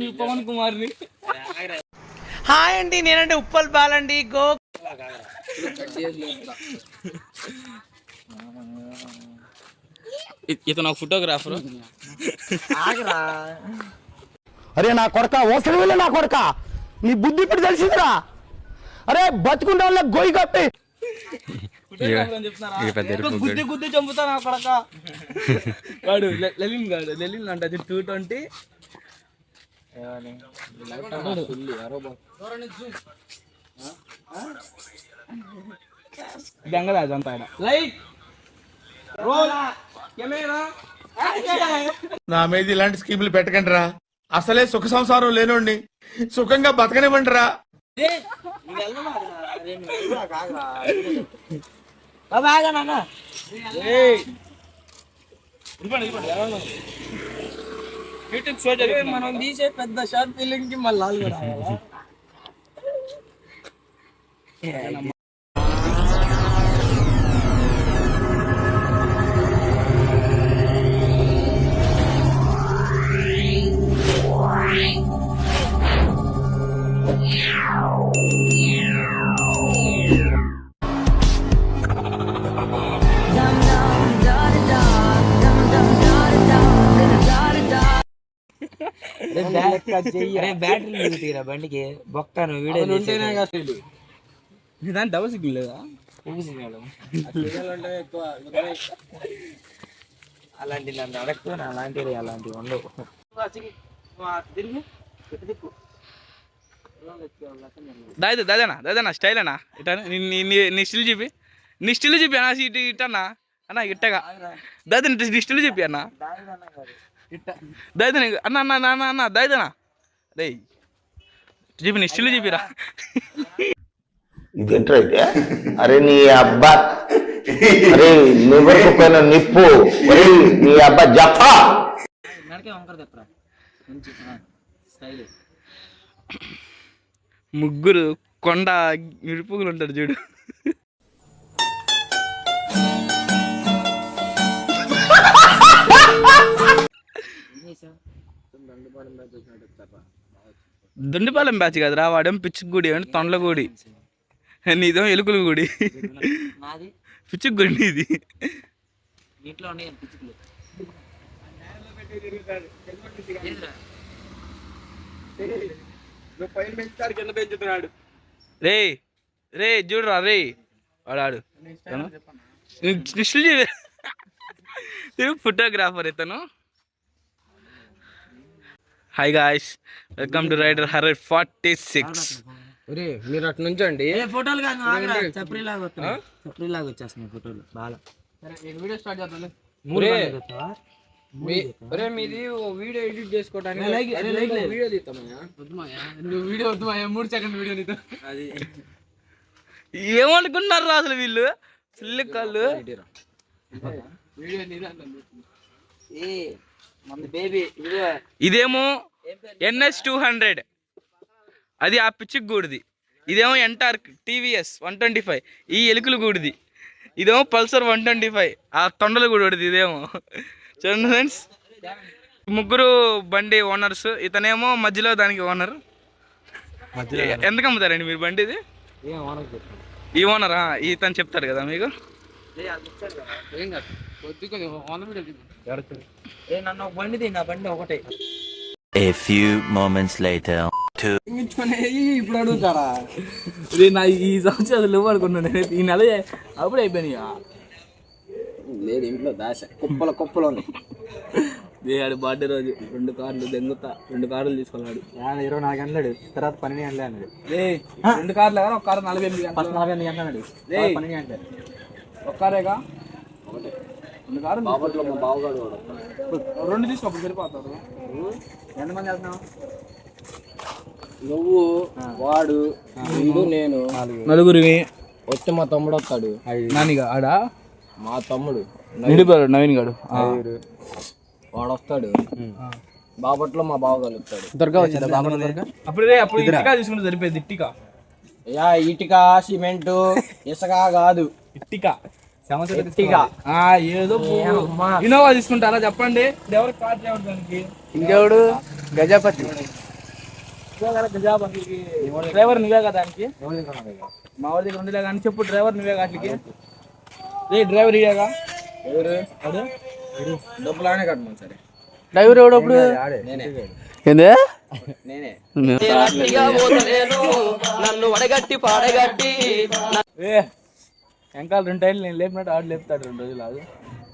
మీ పవన్ కుమార్ని. హాయ్ అండి నేనండి ఉప్పల్ బాలండి గో ఇతను ఒక ఫోటోగ్రాఫర్ ఆగరా. అరే నా కొడక అవసరం వెళ్ళి నా కొడక. నీ బుద్ధి ఇప్పుడు తెలిసిందిరా. అరే బతుకుంటే వాళ్ళ గొయ్యి కప్పి. గుద్ది గుద్ది చంపుతా నా కొడక? వాడు లెలిన్ గాడు లెలిన్ అంట అది టూ ట్వంటీ అంతా ఆయన లైట్ రోల్ కెమెరా నా మీద ఇలాంటి స్కీములు పెట్టకండి రా అసలే సుఖ సంసారం లేనోడిని సుఖంగా బతకనివ్వండి రా మనం తీసే పెద్ద షార్ట్ ఫిల్లింగ్కి మళ్ళీ వాళ్ళు కూడా బ్యాటరీ దిగుతీరా బండికి. బొక్కను వీడియో దాని డబల్ సిగ్నల్ లేదా? అలాంటి నన్ను అలాంటివి అలాంటివి ఉండవు. దాదా దాదానా దాదానా స్టైల్ అన్నా. ఇటా నీ నీ- నీ నీ స్టిల్ చూపి. నీ స్టిల్ చూపి అన్న ఇటు ఇట్టన్నా అన్న ఇట్టగా. దాదా నీ స్టిల్ చూపి అన్న. దాదా అన్న అన్న అన్న అన్న అన్న దాదానా రే చూపి నీ స్టిల్ చూపిరా. ఇది? అరే నీ అబ్బా. అరే పైన నిప్పు. నీ అబ్బా జఫా. నడకే వంకర తెప్పరా మంచి స్టైల్. ముగ్గురు కొండ మిరుపుగులు ఉంటారు చూడు. దొండిపాలెం బ్యాచ్ కదరా వాడేం పిచ్చుగుడి అంటే తొండలగూడి నీదేమో ఎలుకల గుడి. నాది? పిచ్చుగుడి నీది. ఉన్నాయి పిచ్చుకులు రే రే చూడరా రే వాడాడు. ఫోటోగ్రాఫర్ ఇతను. Hi guys welcome to rider hundred forty six మీరు అటు నుంచండి ఏ ఫోటోలు కాదు ఆగరా. చప్రీ లాగా వస్తున్నాయి. చప్రీ లాగా వచ్చేస్తున్నాయి ఫోటోలు. బాగా. వీడియో స్టార్ట్ చేద్దాం మూడు ఒరే, మంది వీడియో ఎడిట్ చేసుకోవడానికి. వీడియో తీస్తామయ్యా వీడియో వద్దు మూడు సెకండ్ వీడియో నీతో ఏమనుకున్నారు రా అసలు వీళ్ళు? ఫుల్ కాళ్ళు. ఏ బేబీ ఇదిగో ఇదేమో ఎన్ఎస్ టూ హండ్రెడ్ అది ఆ పిచ్చికి గూడిది. ఇదేమో Ntorq TVS one twenty five ఈ ఎలుకలు గూడిది. ఇదేమో పల్సర్ వన్ ట్వంటీ ఫైవ్ ఆ తొండలు గూడిది ఇదేమో. చూడండి ఫ్రెండ్స్ ముగ్గురు బండి ఓనర్స్ ఇతనేమో మధ్యలో దానికి ఓనర్ ఎందుకు అమ్ముతారండి మీరు బండి ఇది? ఈ ఓనరా ఇతను చెప్తారు కదా మీకు? ఏ నన్ను బండి నా బండి ఒకటే A few moments later. ఇప్పుడు అడుగుతారా ఇది నా ఈ సంవత్సరం అది లేవు అనుకున్నాను నేనైతే. ఈ నెల అప్పుడు అయిపోయినాయి లేదు ఇంట్లో దాశ కుప్పల కుప్పలు ఉన్నాయి దేహాడు బర్త్డే రోజు రెండు కార్లు దెంగుతా రెండు కార్లు తీసుకున్నాడు ఇరవై నాలుగు గంటలు తర్వాత పన్నెండు గంటలే అన్నాడు రెండు కార్లు కదా ఒక కారు నలభై ఎనిమిది నలభై ఎనిమిది గంటలు అన్నాడు పన్నెండు గంటలు ఒక కారేగా రెండు బాపట్లో మా బావగాడు వాడు. తీసుకో. రెండు ఎంతమంది వెళ్తున్నావు? నువ్వు వాడు నేను నలుగురివి. వచ్చి మా తమ్ముడు వస్తాడు. నానిగా ఆడా? మా తమ్ముడు. నిడిపారు నవీన్ గాడు. వాడు వస్తాడు. బాపట్లో మా బావ కలుగుతాడు దుర్గా వచ్చిందా బాబా దుర్గా? అప్పుడు అప్పుడు ఇటుక తీసుకుంటే సరిపోయింది ఇట్టిక యా ఇటుక సిమెంట్ ఇసుక కాదు. ఆ, ఏదో ఇన్నోవా తీసుకుంటారా? చెప్పండి. కార్ దానికి? ఇంకెవడు? గజపతి. గజాపతికి. డ్రైవర్ నువ్వే కదా దానికి? మా వాడి దగ్గర ఉండలే కానీ చెప్పు డ్రైవర్ నువ్వే వాటికి రే డ్రైవర్ ఇయ్యాగా ఎవరు? అదే డబ్బులు ఆనే కట్టమని సరే. డ్రైవర్ ఎవడప్పుడు నేనే నేనే. నన్ను వడగట్టి పాడగట్టి. వెంకాల రెండు టైర్లు నేను లేపినట్టు ఆడు లేపుతాడు రెండు రోజులు ఆడు.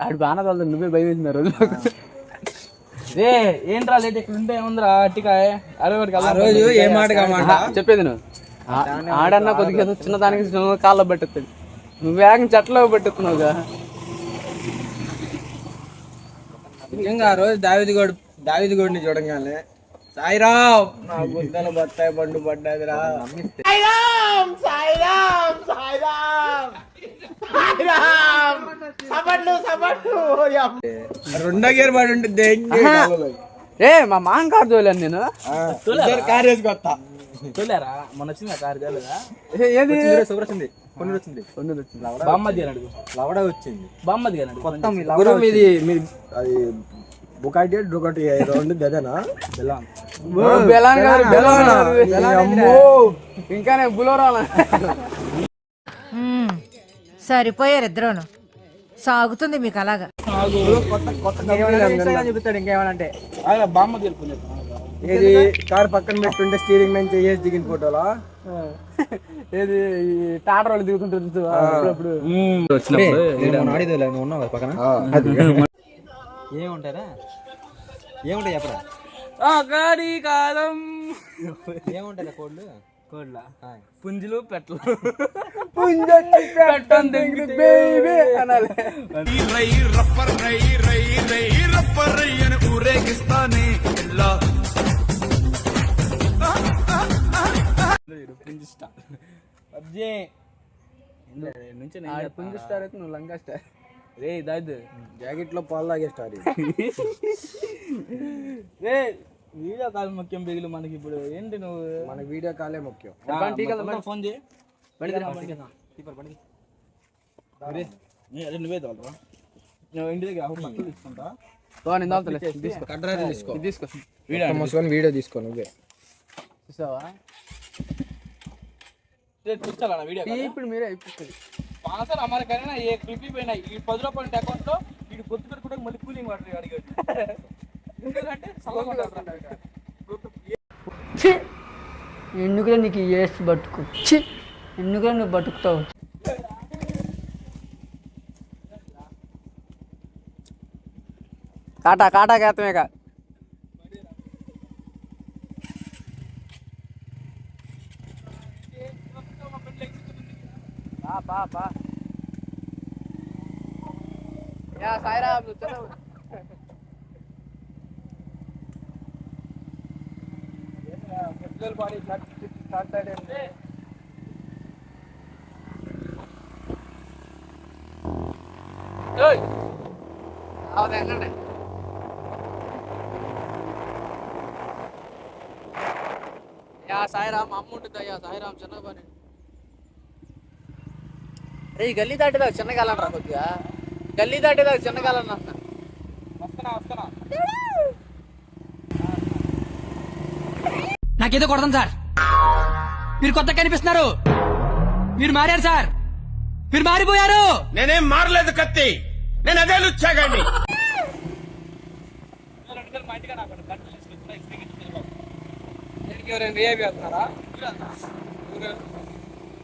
ఆడు బాగా తోలుతాడు నువ్వే భయం వేసిన రోజు రే ఏంట్రా లేట్ ఇక్కడ ఉంటే ఏముందిరా అట్టికాయ? అరవై రోజు ఏ మాట చెప్పేది నువ్వు. ఆడన్నా కొద్దిగా చిన్నదానికి చిన్న కాళ్ళ పెట్టేస్తాడు. నువ్వు వేగం చెట్లో పెట్టేస్తున్నావుగా నిజంగా ఆ రోజు దావిది గోడు దావిది గోడిని చూడంగానే సాయిరామ్! నా బుద్ధల బత్తాయి పండు పడ్డదిరా. రెండో గేర్ పడి ఉంటుంది ఏ మా మామ కారు తోలాను నేను. కార్ వేసుకొస్తా. తోలారా? మొన్న వచ్చింది కారు తోలేదా? ఏది? సూపర్ వచ్చింది. కొన్ని వచ్చింది. బామ్మది అని అడుగు. లవడ వచ్చింది. బామ్మది అని అడుగు. మొత్తం గురు మీది మీది అది బుకాటి డుకటి ఏదో ఉండింది అదేనా బెలాన్ గారు బెలాన్ అమ్మో. ఇంకా నేను బులోరాలా. సరిపోయారు ఇద్దరును. సాగుతుంది మీకు అలాగా. చెప్తాడు ఇంకేమనంటే. వెళ్ళిపోయింది ఏది? కార్ పక్కన పెట్టుంటే స్టీరింగ్ మీద చేసి దిగిన ఫోటోలా? ఏది? ఈ టాటర్ వాళ్ళు దిగుతుంటుంది చూడు, అప్పుడప్పుడు ఏముంటారా? ఏముంటాయి చెప్పరా? ఆకాడి కాలం ఏముంటాయి కోడ్లు? కోడ్ల? పుంజులు పెట్టలు. పెట్టం దగ్గర బేబీ అనాలి. పబ్జీ. నుంచి పుంజు స్టార్ అయితే నువ్వు లంగా స్టార్. రే దాదు జాకెట్లో పాలు తాగే స్టార్ రే వీడియో కాల్ ముఖ్యం బిగులు మనకి ఇప్పుడు. ఏంటి నువ్వు? మన వీడియో కాలే ముఖ్యం. ఫోన్ చేయి. నువ్వే తోలరా నువ్వు ఇంటి దగ్గర పక్కకు తీసుకుంటా. తీసుకో. కడ్రా తీసుకో. తీసుకో. వీడియో వీడియో తీసుకో నువ్వే. చూసావా? ఇప్పుడు మీరే అయిపోతుంది. స్పాన్సర్ అమర్ కన్నా ఏ క్లిప్ పోయినా ఈ పది రూపాయల అకౌంట్లో వీడు గుర్తు పెట్టుకుంటే మళ్ళీ కూలింగ్ వాటర్ అడిగాడు ఎందుకంటే. ఎందుకులే నీకు ఏసి బతుకు? చి ఎందుకులే నువ్వు బతుకుతావు? కాటా కాటా కేతమే యా సాయిరామ్ చలో బాడీ స్టార్ట్ అయ్యింది ఎన్నండి యా సాయిరామ్ అమ్మ ఉంటుంది అయ్యా సాయిరామ్ చిన్న పని ఈ గల్లీ దాటిదాకా చిన్నగాలని రా కొద్దిగా. గల్లీ దాటిదాకా చిన్నగాలని వస్తా వస్తున్నా వస్తున్నా. నాకేదో కొడదాం సార్. మీరు కొత్త కనిపిస్తున్నారు. మీరు మారారు సార్. మీరు మారిపోయారు. నేనేం మారలేదు కత్తి. నేను అదే లుచ్చాగండి ఎవరైనా రియాబీ అవుతున్నారా?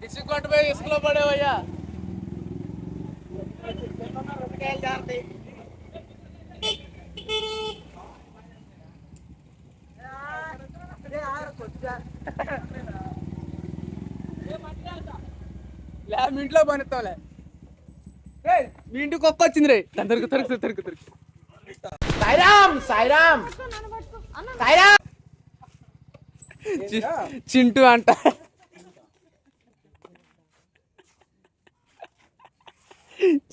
ఇసుకొట్టు పోయి ఇసుకలో పడేవయ్యా. లే మీ ఇంట్లో పనిస్తావులే. ఏయ్, మీ ఇంటికి కుక్క వచ్చింది రే తరుకు తరుకు తరుకు తరుకు చింటూ అంట.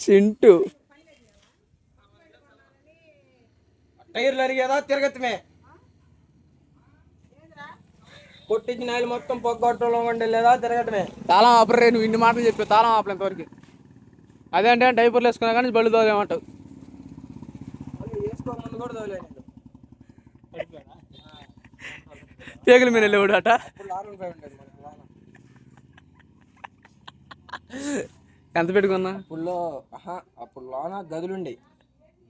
చింటూ టైర్లు అరిగేదా? తిరగతమే. కొట్టించిన ఆయిల్ మొత్తం పొగ్గొట్టలో ఉండే లేదా తిరగటమే తాళం ఆపరే నువ్వు ఇన్ని మాటలు చెప్పి తాళం ఆపలేంత వరకు అదేంటే డైపర్లు వేసుకున్నా కానీ బళ్ళు తోలేమంటావు వేసుకో ముందు కూడా తోలేదు పేగుల మీద వెళ్ళేవాడు అట. ఎంత పెట్టుకున్నా? అప్పుడులో ఆహా అప్పుడు లోన గదులు ఉండే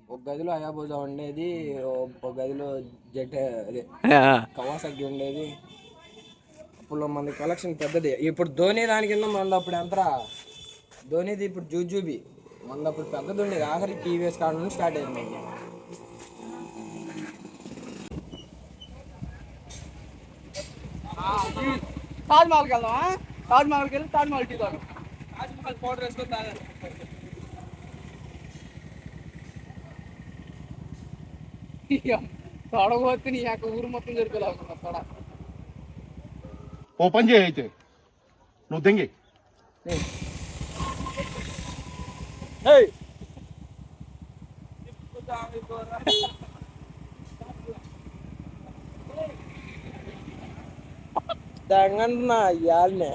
ఒక గదిలో అయాబోజా ఉండేది ఓ- ఒక గదిలో జెట్ అదే కవాసకి ఉండేది. అప్పుడు మన కలెక్షన్ పెద్దది. ఇప్పుడు ధోని దాని కింద మన అప్పుడు ఎంతరా? ధోనిది ఇప్పుడు జూజూబి. మన అప్పుడు పెద్దది ఉండేది ఆఖరి టీవీఎస్ కాడ నుంచి స్టార్ట్ అయింది మనకి తాజ్ మహల్కి వెళ్దామా? తాజ్ మహల్కి వెళ్ళి తాజ్ మహల్ టీ తాగు. తాజ్ మహల్ పౌడర్ వేసుకొని తాగాలి తొడగొత్తి నీ యొక్క ఊరు మొత్తం జరిపేలాగా తొడ ఓ పని చేయి అయితే నువ్వు దెంగి తెగన్నా ఇయాలనే